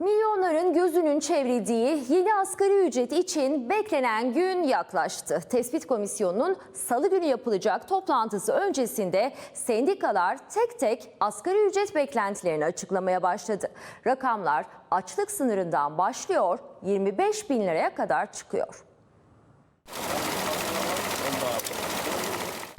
Milyonların gözünün çevrildiği yeni asgari ücret için beklenen gün yaklaştı. Tespit Komisyonu'nun salı günü yapılacak toplantısı öncesinde sendikalar tek tek asgari ücret beklentilerini açıklamaya başladı. Rakamlar açlık sınırından başlıyor, 25 bin liraya kadar çıkıyor.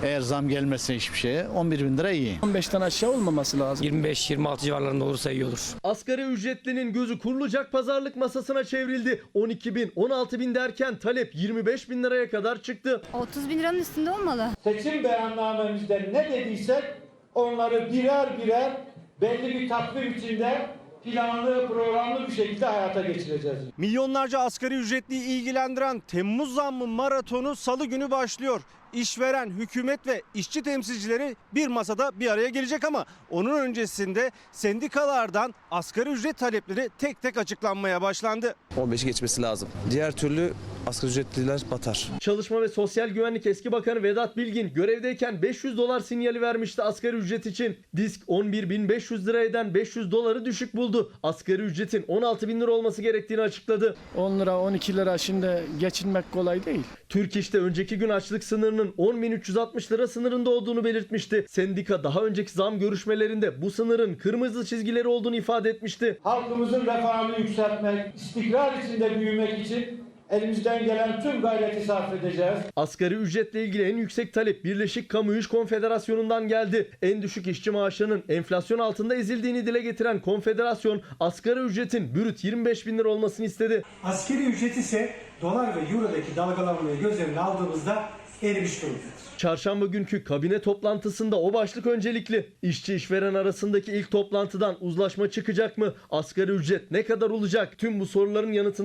Eğer zam gelmezse hiçbir şeye 11 bin lira iyi. 15'ten aşağı olmaması lazım. 25-26 civarlarında olursa iyi olur. Asgari ücretlinin gözü kurulacak pazarlık masasına çevrildi. 12 bin, 16 bin derken talep 25 bin liraya kadar çıktı. 30 bin liranın üstünde olmalı. seçim beyannamemizde ne dediysek onları birer birer belli bir takvim içinde planlı, programlı bir şekilde hayata geçireceğiz. Milyonlarca asgari ücretliyi ilgilendiren Temmuz zammı maratonu salı günü başlıyor. İşveren, hükümet ve işçi temsilcileri bir masada bir araya gelecek ama onun öncesinde sendikalardan asgari ücret talepleri tek tek açıklanmaya başlandı. 15'i geçmesi lazım. Diğer türlü asgari ücretliler batar. Çalışma ve Sosyal Güvenlik Eski Bakanı Vedat Bilgin görevdeyken 500 dolar sinyali vermişti asgari ücret için. Disk 11.500 lira eden 500 doları düşük buldu. Asgari ücretin 16 bin lira olması gerektiğini açıkladı. 10 lira 12 lira şimdi geçinmek kolay değil. Türk İş'te önceki gün açlık sınırının 10.360 lira sınırında olduğunu belirtmişti. Sendika daha önceki zam görüşmelerinde bu sınırın kırmızı çizgileri olduğunu ifade etmişti. Halkımızın refahını yükseltmek, istikrar içinde büyümek için elimizden gelen tüm gayreti sarf edeceğiz. Asgari ücretle ilgili en yüksek talep Birleşik Kamu İş Konfederasyonu'ndan geldi. En düşük işçi maaşının enflasyon altında ezildiğini dile getiren konfederasyon asgari ücretin bürüt 25 bin lira olmasını istedi. Askeri ücret ise dolar ve eurodaki dalgalanmayı göz önüne aldığımızda erimiş durumdadır. Çarşamba günkü kabine toplantısında o başlık öncelikli. İşçi işveren arasındaki ilk toplantıdan uzlaşma çıkacak mı? Asgari ücret ne kadar olacak? Tüm bu soruların yanıtında